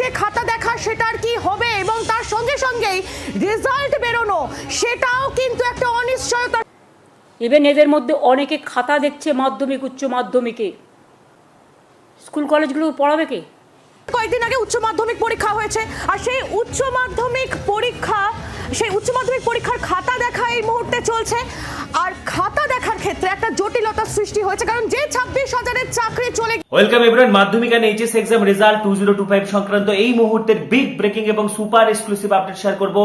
যে খাতা দেখা সেটার কি হবে এবং তার সঙ্গে সঙ্গেই রেজাল্ট বেরোনো সেটাও কিন্তু একটা অনিশ্চয়তা। ইভেন এদের মধ্যে অনেকে খাতা দেখছে মাধ্যমিক উচ্চ মাধ্যমিকে। স্কুল কলেজগুলো পড়াবে কে? কয়েকদিন আগে উচ্চ মাধ্যমিক পরীক্ষা হয়েছে আর সেই উচ্চ মাধ্যমিক পরীক্ষা সেই উচ্চ মাধ্যমিক পরীক্ষার খাতা দেখা এই মুহূর্তে চলছে আর খাতা ক্ষেত্রে একটা সৃষ্টি হয়েছে, কারণ যে ছাব্বিশ হাজারের চাকরি চলে welcome everyone, Madhyamik and HS exam result two zero two five সংক্রান্ত এই মুহূর্তের বিগ ব্রেকিং এবং সুপার এক্সক্লুসিভ আপডেট শেয়ার করব।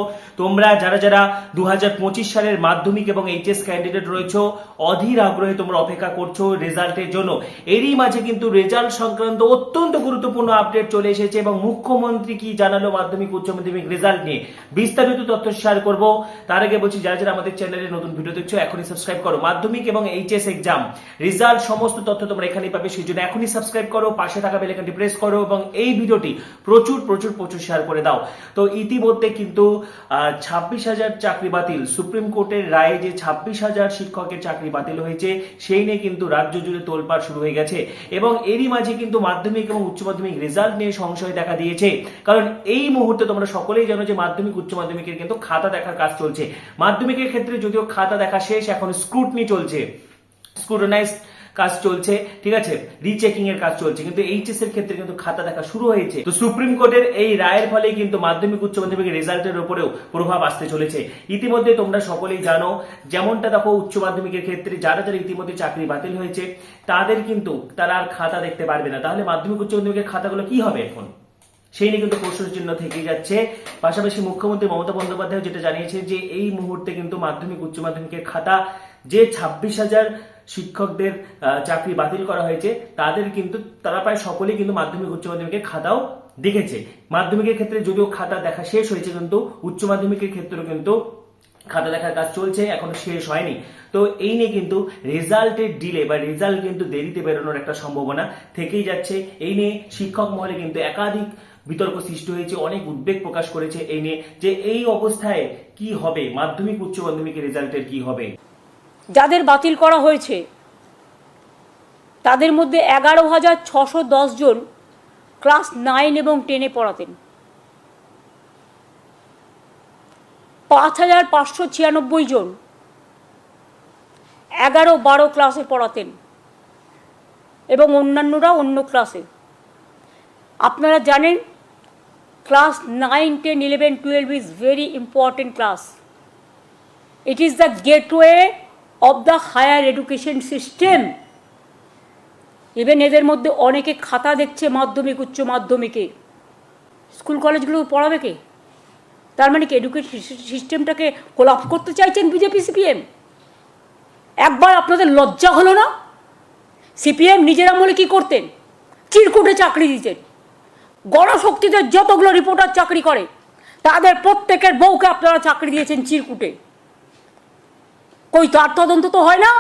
তোমরা যারা যারা সালের মাধ্যমিক এবং এইচএস ক্যান্ডিডেট অধীর আগ্রহে তোমরা অপেক্ষা করছ রেজাল্টের জন্য। এরই মাঝে কিন্তু রেজাল্ট সংক্রান্ত অত্যন্ত গুরুত্বপূর্ণ আপডেট চলে এসেছে এবং মুখ্যমন্ত্রী কি জানালো মাধ্যমিক, উচ্চ মাধ্যমিক রেজাল্ট নিয়ে? বিস্তারিত তথ্য শেয়ার করব। তার আগে বলছি, যারা যারা আমাদের চ্যানেলে নতুন ভিডিও দেখছ, এখনই সাবস্ক্রাইব করো। মাধ্যমিক এইচএস এক্সাম রেজাল্ট সমস্ত তথ্য তোমরা এখানেই পাবে সেই জন্য এখনই সাবস্ক্রাইব করো, পাশে থাকা বেলাইকনটি প্রেস করো এবং এই ভিডিওটি প্রচুর প্রচুর প্রচুর শেয়ার করে দাও। তো ইতিমধ্যে কিন্তু ছাব্বিশ হাজার চাকরি বাতিল। সুপ্রিম কোর্টের রায়ে যে ছাব্বিশ হাজার শিক্ষকের চাকরি বাতিল হয়েছে, সেই নিয়ে কিন্তু রাজ্য জুড়ে তোলপাড় শুরু হয়ে গেছে। এবং এরই মাঝে কিন্তু মাধ্যমিক এবং উচ্চ মাধ্যমিক রেজাল্ট নিয়ে সংশয় দেখা দিয়েছে। কারণ এই মুহূর্তে তোমরা সকলেই জানো যে মাধ্যমিক, উচ্চ মাধ্যমিকের কিন্তু খাতা দেখার কাজ চলছে। মাধ্যমিকের ক্ষেত্রে যদিও খাতা দেখা শেষ, এখন স্ক্রুটনি চলছে। স্ক্রুটনাইজ কাজ চলছে, ঠিক আছে? রিচেকিং এর কাজ চলছে, কিন্তু এইচএস এর ক্ষেত্রে কিন্তু খাতা দেখা শুরু হয়েছে। তো সুপ্রিম কোর্টের এই রায়ের ফলে কিন্তু মাধ্যমিক উচ্চ মাধ্যমিক রেজাল্টের উপরেও প্রভাব আসতে চলেছে। ইতিমধ্যে তোমরা সকলেই জানো, যেমনটা দেখো উচ্চ মাধ্যমিকের ক্ষেত্রে যারা যারা ইতিমধ্যে চাকরি বাতিল হয়েছে, তাদের কিন্তু তারা আর খাতা দেখতে পারবে না। তাহলে মাধ্যমিক উচ্চ মাধ্যমিকের খাতাগুলো কি হবে এখন? সেই নিয়ে কিন্তু প্রশ্ন চিহ্ন থেকেই যাচ্ছে। পাশাপাশি মুখ্যমন্ত্রী মমতা বন্দ্যোপাধ্যায় যেটা জানিয়েছে যে এই মুহূর্তে কিন্তু মাধ্যমিক, উচ্চ মাধ্যমিকের খাতা যে ছাব্বিশ হাজার শিক্ষকদের চাকরি বাতিল করা হয়েছে, তাদের কিন্তু, তারা প্রায় সকলেই কিন্তু মাধ্যমিক, উচ্চ মাধ্যমিকের খাতাও দেখেছে। মাধ্যমিকের ক্ষেত্রে যদিও খাতা দেখা শেষ হয়েছে কিন্তু, উচ্চ মাধ্যমিকের ক্ষেত্রেও কিন্তু খাতা দেখার কাজ চলছে, এখনও শেষ হয়নি। তো এই নিয়ে কিন্তু রেজাল্টের ডিলে বা রেজাল্ট কিন্তু দেরিতে বেরোনোর একটা সম্ভাবনা থেকেই যাচ্ছে। এই নিয়ে শিক্ষক মহলে কিন্তু একাধিক বিতর্ক সৃষ্টি হয়েছে, অনেক উদ্বেগ প্রকাশ করেছে এই নিয়ে, যে এই অবস্থায় কি হবে, মাধ্যমিক উচ্চ মাধ্যমিকের রেজাল্টের কি হবে? যাদের বাতিল করা হয়েছে, তাদের মধ্যে এগারো হাজার ছশো দশ জন ক্লাস নাইন এবং টেনে পড়াতেন। পাঁচ হাজার পাঁচশো ছিয়ানব্বই জন এগারো বারো ক্লাসে পড়াতেন এবং অন্যান্যরা অন্য ক্লাসে। আপনারা জানেন class nine ten eleven twelve is very important class it is the gateway of the higher education system. Even এদের মধ্যে অনেকে খাতা দেখছে মাধ্যমিক, উচ্চ মাধ্যমিকে। স্কুল কলেজগুলো পড়াবে কে? তার মানে কি এডুকেশন সিস্টেমটাকে কোলাপ করতে চাইছেন বিজেপি সিপিএম একবার আপনাদের লজ্জা হলো না? সিপিএম নিজের আমলে কি করতেন? চিরকুটে চাকরি দিতেন। গণশক্তিতে যতগুলো রিপোর্টার চাকরি করে, তাদের প্রত্যেকের বউকে আপনারা চাকরি দিয়েছেন চিরকুটে। কই, তার তদন্ত তো হয় না?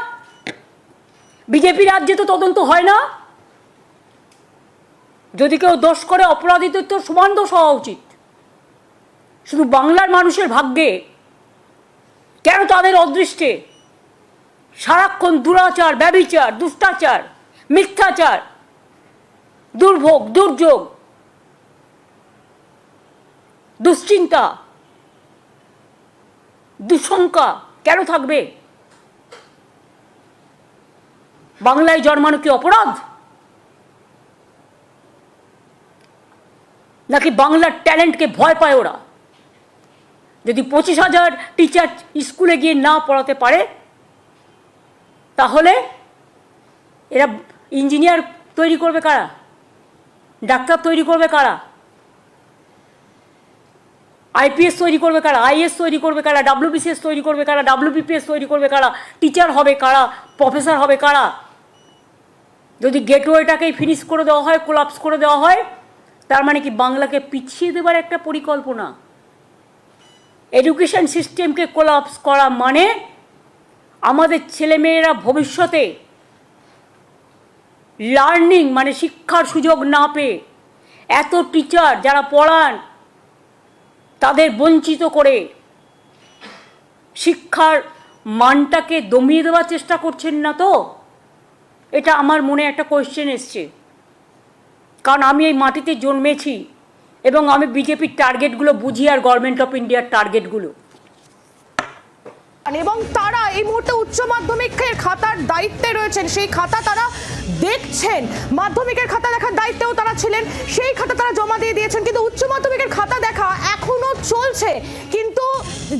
বিজেপি রাজ্যে তো তদন্ত হয় না? যদি কেউ দোষ করে অপরাধীদের তো সমান দোষ হওয়া উচিত। শুধু বাংলার মানুষের ভাগ্যে কেন তাদের অদৃষ্টে? সারাক্ষণ দুরাচার, ব্যবিচার, দুষ্টাচার, মিথ্যাচার, দুর্ভোগ, দুর্যোগ দুশ্চিন্তা, দুঃশঙ্কা কেন থাকবে? বাংলায় জন্মানো কি অপরাধ? নাকি বাংলার ট্যালেন্টকে ভয় পায় ওরা? যদি পঁচিশ হাজার টিচার স্কুলে গিয়ে না পড়াতে পারে, তাহলে এরা ইঞ্জিনিয়ার তৈরি করবে কারা? ডাক্তার তৈরি করবে কারা? আইপিএস তৈরি করবে কারা? আইএস তৈরি করবে কারা? ডাব্লিউবিসিএস তৈরি করবে কারা? ডাব্লিউবিপিএস তৈরি করবে কারা? টিচার হবে কারা? প্রফেসর হবে কারা? যদি গেটওয়েটাকেই ফিনিশ করে দেওয়া হয় কোলাপস করে দেওয়া হয়, তার মানে কি বাংলাকে পিছিয়ে দেবার একটা পরিকল্পনা? এডুকেশন সিস্টেমকে কোলাপস করা মানে আমাদের ছেলেমেয়েরা ভবিষ্যতে লার্নিং মানে শিক্ষার সুযোগ না পেয়ে এত টিচার যারা পড়ান তাদের বঞ্চিত করে শিক্ষার মানটাকে দমিয়ে দেওয়ার চেষ্টা করছেন না তো? এটা আমার মনে একটা কোয়েশ্চেন এসছে। কারণ আমি এই মাটিতে জন্মেছি এবং আমি বিজেপির টার্গেটগুলো বুঝি আর গভর্নমেন্ট অফ ইন্ডিয়ার টার্গেটগুলো এবং তারা এই মুহূর্তে উচ্চ মাধ্যমিকের খাতার দায়িত্বে রয়েছেন। সেই খাতা তারা দেখছেন। মাধ্যমিকের খাতা দেখার দায়িত্বেও তারা ছিলেন। সেই খাতা তারা জমা দিয়ে দিয়েছেন। কিন্তু উচ্চ মাধ্যমিকের খাতা দেখা এখনও চলছে। কিন্তু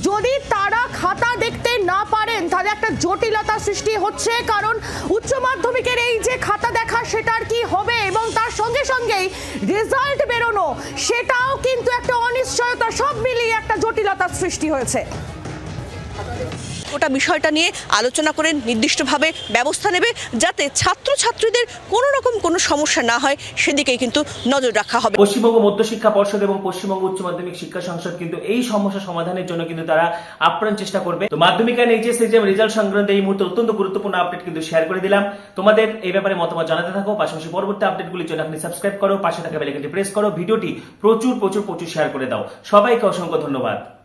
যদি তারা খাতা দেখতে না পারেন, তাহলে একটা জটিলতা সৃষ্টি হচ্ছে। কারণ উচ্চ মাধ্যমিকের এই যে খাতা দেখা, সেটার কি হবে? এবং তার সঙ্গে সঙ্গেই রেজাল্ট বেরোনো, সেটাও কিন্তু একটা অনিশ্চয়তা। সব মিলিয়ে একটা জটিলতার সৃষ্টি হয়েছে। গোটা বিষয়টা নিয়ে আলোচনা করে নির্দিষ্টভাবে ব্যবস্থা নেবে যাতে ছাত্রছাত্রীদের কোনো রকম কোনো সমস্যা না হয়, সেদিকেই কিন্তু নজর রাখা হবে। পশ্চিমবঙ্গ মধ্যশিক্ষা পর্ষদ এবং পশ্চিমবঙ্গ উচ্চ মাধ্যমিক শিক্ষা সংসদ কিন্তু এই সমস্যা সমাধানের জন্য কিন্তু তারা আপ্রাণ চেষ্টা করবে। তো মাধ্যমিক আর এইচএস এক্সাম রেজাল্ট সংক্রান্ত এই মুহূর্তে অত্যন্ত গুরুত্বপূর্ণ আপডেট কিন্তু শেয়ার করে দিলাম। তোমাদের এই ব্যাপারে মতামত জানাতে থাকো, পাশাপাশি পরবর্তী আপডেটগুলির জন্য আপনি সাবস্ক্রাইব করো, পাশে থাকা বেলাইকনটি প্রেস করো। ভিডিওটি প্রচুর প্রচুর প্রচুর শেয়ার করে দাও। সবাইকে অসংখ্য ধন্যবাদ।